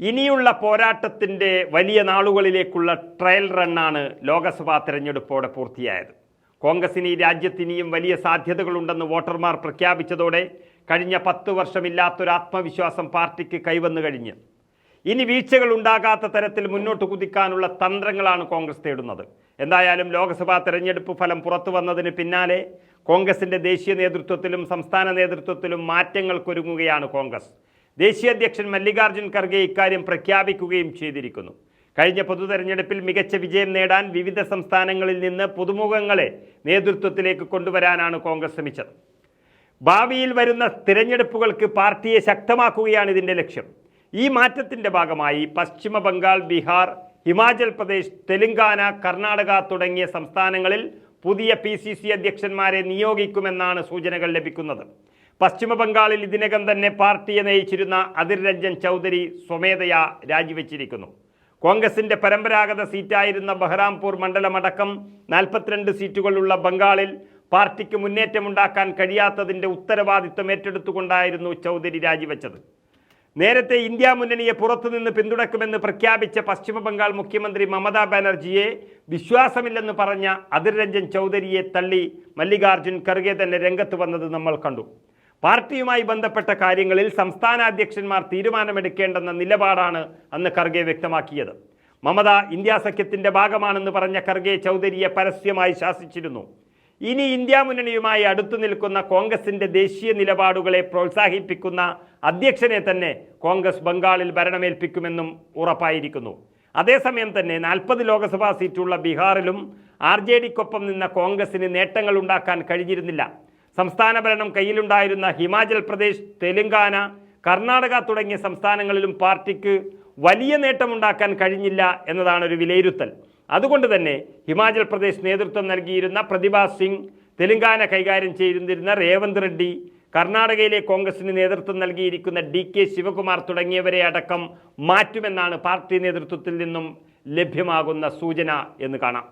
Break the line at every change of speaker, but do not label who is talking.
ഇനിയുള്ള പോരാട്ടത്തിന്റെ വലിയ നാളുകളിലേക്കുള്ള ട്രയൽ റണ്ണാണ് ലോക്സഭാ തെരഞ്ഞെടുപ്പോടെ പൂർത്തിയായത്. കോൺഗ്രസിന് ഈ രാജ്യത്ത് ഇനിയും വലിയ സാധ്യതകളുണ്ടെന്ന് വോട്ടർമാർ പ്രഖ്യാപിച്ചതോടെ കഴിഞ്ഞ പത്ത് വർഷമില്ലാത്തൊരു ആത്മവിശ്വാസം പാർട്ടിക്ക് കൈവന്നു കഴിഞ്ഞ്. ഇനി വീഴ്ചകൾ ഉണ്ടാകാത്ത തരത്തിൽ മുന്നോട്ട് കുതിക്കാനുള്ള തന്ത്രങ്ങളാണ് കോൺഗ്രസ് തേടുന്നത്. എന്തായാലും ലോക്സഭാ തെരഞ്ഞെടുപ്പ് ഫലം പുറത്തു വന്നതിന് പിന്നാലെ കോൺഗ്രസിന്റെ ദേശീയ നേതൃത്വത്തിലും സംസ്ഥാന നേതൃത്വത്തിലും മാറ്റങ്ങൾക്കൊരുങ്ങുകയാണ് കോൺഗ്രസ്. ദേശീയ അധ്യക്ഷൻ മല്ലികാർജുൻ ഖർഗെ ഇക്കാര്യം പ്രഖ്യാപിക്കുകയും ചെയ്തിരിക്കുന്നു. കഴിഞ്ഞ പൊതു തെരഞ്ഞെടുപ്പിൽ മികച്ച വിജയം നേടാൻ വിവിധ സംസ്ഥാനങ്ങളിൽ നിന്ന് പുതുമുഖങ്ങളെ നേതൃത്വത്തിലേക്ക് കൊണ്ടുവരാനാണ് കോൺഗ്രസ് ശ്രമിച്ചത്. ഭാവിയിൽ വരുന്ന തിരഞ്ഞെടുപ്പുകൾക്ക് പാർട്ടിയെ ശക്തമാക്കുകയാണ് ഇതിന്റെ ലക്ഷ്യം. ഈ മാറ്റത്തിന്റെ ഭാഗമായി പശ്ചിമ ബംഗാൾ ബീഹാർ ഹിമാചൽ പ്രദേശ് തെലങ്കാന കർണാടക തുടങ്ങിയ സംസ്ഥാനങ്ങളിൽ പുതിയ പി സി സി അധ്യക്ഷന്മാരെ നിയോഗിക്കുമെന്നാണ് സൂചനകൾ ലഭിക്കുന്നത്. പശ്ചിമ ബംഗാളിൽ ഇതിനകം തന്നെ പാർട്ടിയെ നയിച്ചിരുന്ന അതിർ രഞ്ജൻ ചൗധരി സ്വമേധയാ രാജിവെച്ചിരിക്കുന്നു. കോൺഗ്രസിന്റെ പരമ്പരാഗത സീറ്റായിരുന്ന ബഹ്റാംപൂർ മണ്ഡലമടക്കം നാൽപ്പത്തിരണ്ട് സീറ്റുകളുള്ള ബംഗാളിൽ പാർട്ടിക്ക് മുന്നേറ്റമുണ്ടാക്കാൻ കഴിയാത്തതിന്റെ ഉത്തരവാദിത്വം ഏറ്റെടുത്തുകൊണ്ടായിരുന്നു ചൗധരി രാജിവെച്ചത്. നേരത്തെ ഇന്ത്യ മുന്നണിയെ പുറത്തുനിന്ന് പിന്തുണക്കുമെന്ന് പ്രഖ്യാപിച്ച പശ്ചിമ ബംഗാൾ മുഖ്യമന്ത്രി മമതാ ബാനർജിയെ വിശ്വാസമില്ലെന്ന് പറഞ്ഞ അതിർ രഞ്ജൻ ചൗധരിയെ തള്ളി മല്ലികാർജുൻ ഖർഗെ തന്നെ രംഗത്ത് വന്നത് നമ്മൾ കണ്ടു. പാർട്ടിയുമായി ബന്ധപ്പെട്ട കാര്യങ്ങളിൽ സംസ്ഥാന അധ്യക്ഷന്മാർ തീരുമാനമെടുക്കേണ്ടെന്ന നിലപാടാണ് അന്ന് ഖർഗെ വ്യക്തമാക്കിയത്. മമത ഇന്ത്യാ സഖ്യത്തിന്റെ ഭാഗമാണെന്ന് പറഞ്ഞ ഖർഗെ ചൗധരിയെ പരസ്യമായി ശാസിച്ചിരുന്നു. ഇനി ഇന്ത്യ മുന്നണിയുമായി അടുത്തു നിൽക്കുന്ന കോൺഗ്രസിന്റെ ദേശീയ നിലപാടുകളെ പ്രോത്സാഹിപ്പിക്കുന്ന അധ്യക്ഷനെ തന്നെ കോൺഗ്രസ് ബംഗാളിൽ ഭരണമേൽപ്പിക്കുമെന്നും ഉറപ്പായിരിക്കുന്നു. അതേസമയം തന്നെ നാൽപ്പത് ലോക്സഭാ സീറ്റുള്ള ബീഹാറിലും ആർ ജെ ഡിക്കൊപ്പം നിന്ന കോൺഗ്രസിന് നേട്ടങ്ങൾ ഉണ്ടാക്കാൻ കഴിഞ്ഞിരുന്നില്ല. സംസ്ഥാന ഭരണം കയ്യിലുണ്ടായിരുന്ന ഹിമാചൽ പ്രദേശ് തെലങ്കാന കർണാടക തുടങ്ങിയ സംസ്ഥാനങ്ങളിലും പാർട്ടിക്ക് വലിയ നേട്ടമുണ്ടാക്കാൻ കഴിഞ്ഞില്ല എന്നതാണ് ഒരു വിലയിരുത്തൽ. അതുകൊണ്ട് തന്നെ ഹിമാചൽ പ്രദേശ് നേതൃത്വം നൽകിയിരുന്ന പ്രതിഭാ സിംഗ് തെലങ്കാന കൈകാര്യം ചെയ്തിരുന്ന രേവന്ത് റെഡ്ഡി കർണാടകയിലെ കോൺഗ്രസിന് നേതൃത്വം നൽകിയിരിക്കുന്ന ഡി കെ ശിവകുമാർ തുടങ്ങിയവരെ അടക്കം മാറ്റുമെന്നാണ് പാർട്ടി നേതൃത്വത്തിൽ നിന്നും ലഭ്യമാകുന്ന സൂചന എന്ന് കാണാം.